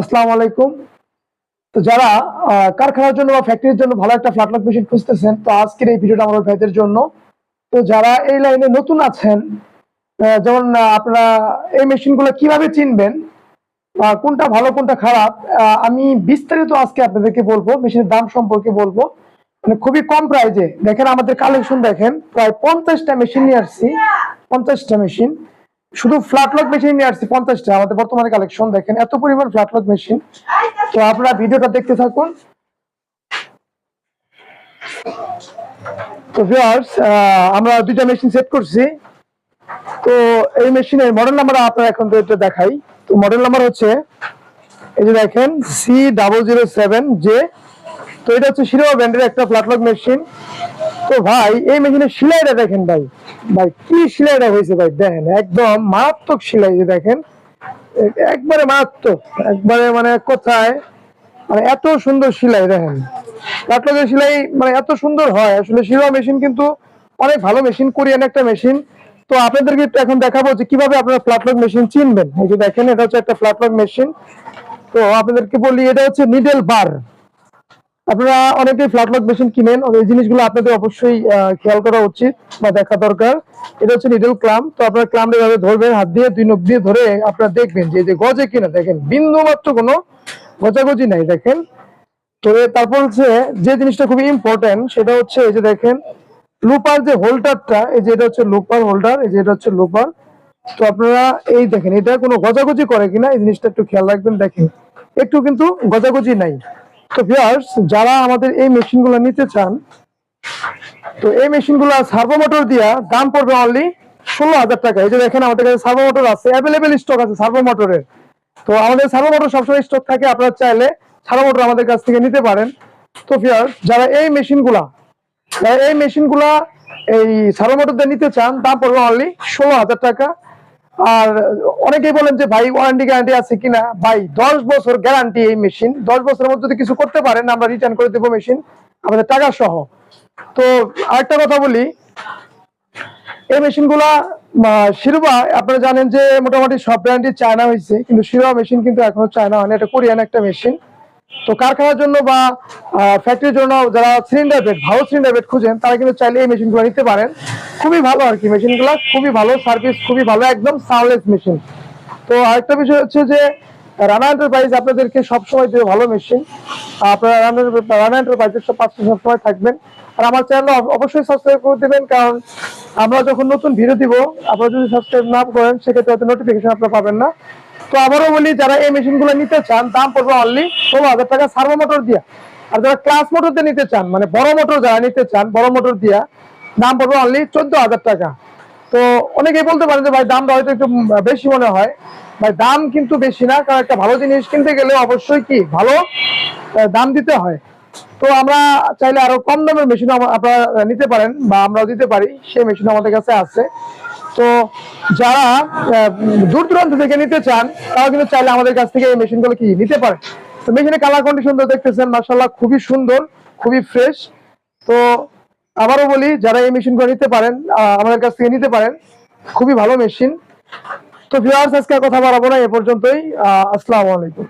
আসসালামু আলাইকুম। তো যারা কারখানার জন্য বা ফ্যাক্টরির জন্য ভালো একটা ফ্ল্যাট লক মেশিন খুঁজতেছেন, তো আজকের এই ভিডিওটা আমার ভাইদের জন্য। তো যারা এই লাইনে নতুন আছেন যেমন আপনারা এই মেশিনগুলো কীভাবে চিনবেন, বা কোনটা ভালো, কোনটা খারাপ আমি বিস্তারিত আজকে আপনাদেরকে বলব মেশিনের দাম সম্পর্কে বলব। মানে খুবই কম প্রাইজে দেখেন আমাদের কালেকশন দেখেন, প্রায় পঞ্চাশটা মেশিন নিয়ে আসছি। পঞ্চাশটা মেশিন শুধু ফ্ল্যাট লক মেশিন নিয়ে আসছি, পঞ্চাশটা। আমাদের বর্তমানে কালেকশন দেখেন, এত পরিমাণ ফ্ল্যাট লক মেশিন তো আপনারা ভিডিওটা দেখতে থাকুন। তো আমরা দুইটা মেশিন সেট করছি। তো এই মেশিনের মডেল নাম্বার আপনারা এখন এটা দেখাই। তো মডেল নাম্বার হচ্ছে, এই যে দেখেন C double zero seven J তো এটা হচ্ছে শিরোয়া ব্র্যান্ডের একটা ফ্ল্যাটলক মেশিন তো ভাই, এই মেশিনের সেলাইটা দেখেন ভাই। ভাই, কি সেলাইটা হয়েছে ভাই? দেখেন, একদম মারাত্মক সেলাই যে দেখেন, একবারে মারাত্মক, একবারে মানে কোথায় মানে এত সুন্দর সেলাই দেখেন। ফ্ল্যাটলকের সেলাই মানে এত সুন্দর হয়, আসলে শিরোয়া মেশিন কিন্তু অনেক ভালো মেশিন কোরিয়ান একটা মেশিন তো আপনাদেরকে এখন দেখাবো যে কীভাবে আপনারা ফ্ল্যাটলক মেশিন চিনবেন। এই যে দেখেন, এটা হচ্ছে একটা ফ্ল্যাটলক মেশিন তো আপনাদেরকে বলি, এটা হচ্ছে নিডেল বার আপনারা অনেকেই ফ্ল্যাটলক মেশিন কিনেন এই জিনিসগুলো আপনাদের অবশ্যই খেয়াল করা উচিত বা দেখা দরকার। এটা হচ্ছে নিডল ক্লাম তো আপনারা ক্লামটা এভাবে ধরবেন, হাত দিয়ে, দুই নখ দিয়ে ধরে আপনারা দেখবেন যে গজে কিনা, দেখেন বিন্দু মাত্র কোনো গজাগজি নাই, দেখেন। তো তারপর হচ্ছে যে জিনিসটা খুবই ইম্পর্টেন্ট সেটা হচ্ছে এই যে দেখেন, লুপার যে হোল্ডারটা এই যে এটা হচ্ছে লুপার হোল্ডার এই যে এটা হচ্ছে লুপার। তো আপনারা এই দেখেন, এটা কোনো গজাগজি করে কিনা, এই জিনিসটা একটু খেয়াল রাখবেন, দেখেন। একটু কিন্তু গজাগজি নাই। তো ভিউয়ার্স যারা আমাদের এই মেশিনগুলো নিতে চান, তো এই মেশিনগুলো সার্ভো মোটর দিয়া দাম পড়বে অনলি ষোলো হাজার টাকা। এই যে দেখেন আমাদের কাছে সার্ভো মোটর আছে অ্যাভেলেবেল স্টক আছে সার্ভো মোটরের তো আমাদের সার্ভো মোটর সবসময় স্টক থাকে, আপনারা চাইলে সার্ভো মোটর আমাদের কাছ থেকে নিতে পারেন। তো ভিউয়ার্স যারা এই মেশিনগুলা এই মেশিনগুলা এই সার্ভো মোটর দিয়ে নিতে চান, দাম পড়বে অনলি ষোলো হাজার টাকা। আর অনেকেই বলেন যে ভাই ওয়ারেন্টি গ্যারান্টি আছে কিনা? ভাই দশ বছর গ্যারান্টি এই মেশিন দশ বছরের মধ্যে যদি কিছু করতে পারেন আমরা রিটার্ন করে দেবো মেশিন আমাদের টাকা সহ। তো আরেকটা কথা বলি এই মেশিনগুলা আহ, শিরোবা আপনারা জানেন যে মোটামুটি সব ব্র্যান্ডই চায়না হয়েছে কিন্তু শিরোবা মেশিন কিন্তু এখনও চায়না হয়নি এটা কোরিয়ান একটা মেশিন তো কারখানার জন্য বা ফ্যাক্টরির জন্য যারা সিলিন্ডার বেড ভালো সিলিন্ডার বেড খুঁজেন, তারা কিন্তু চাইলে এই মেশিনগুলো নিতে পারেন। খুবই ভালো আর কি মেশিনগুলো খুবই ভালো সার্ভিস খুবই ভালো, একদম সাউন্ডলেস মেশিন তো আরেকটা বিষয় হচ্ছে যে রানা এন্টারপ্রাইজ আপনাদেরকে সবসময় দেবে ভালো মেশিন আপনারা রানা এন্টারপ্রাইজের সব পাশে সবসময় থাকবেন। আর আমার চ্যানেল অবশ্যই সাবস্ক্রাইব করে দেবেন, কারণ আমরা যখন নতুন ভিডিও দিব, আপনারা যদি সাবস্ক্রাইব না করেন, সেক্ষেত্রে হয়তো নোটিফিকেশন আপনারা পাবেন না। তো আবারও বলি, যারা এই মেশিনগুলো নিতে চান, দাম পড়বে অনলি ষোলো হাজার টাকা সার্ভো মোটর দিয়া। আর যারা ক্লাস মোটর দিয়ে নিতে চান মানে বড় মোটর যারা নিতে চান, বড় মোটর দিয়া, দাম পড়বে অনলি চোদ্দ হাজার টাকা। তো অনেকেই বলতে পারেন যে, ভাই, দামটা হয়তো একটু বেশি মনে হয়। ভাই, দাম কিন্তু বেশি না, কারণ একটা ভালো জিনিস কিনতে গেলে অবশ্যই কি, ভালো দাম দিতে হয়। তো আমরা চাইলে আরও কম দামের মেশিন আপনারা নিতে পারেন বা আমরাও দিতে পারি। সেই মেশিন আমাদের কাছে আছে। তো যারা দূর দূরান্ত থেকে নিতে চান তারা কিন্তু চাইলে আমাদের কাছ থেকে এই মেশিনগুলো কি নিতে পারেন। তো মেশিনের কালার কন্ডিশন দেখতেছেন মার্শাল্লাহ খুবই সুন্দর, খুবই ফ্রেশ তো আবারও বলি, যারা এই মেশিন মেশিনগুলো নিতে পারেন আমাদের কাছ থেকে নিতে পারেন, খুবই ভালো মেশিন তো ভিউয়ার্স আজকে কথা বাড়াবো না, এ পর্যন্তই। আসসালামু আলাইকুম।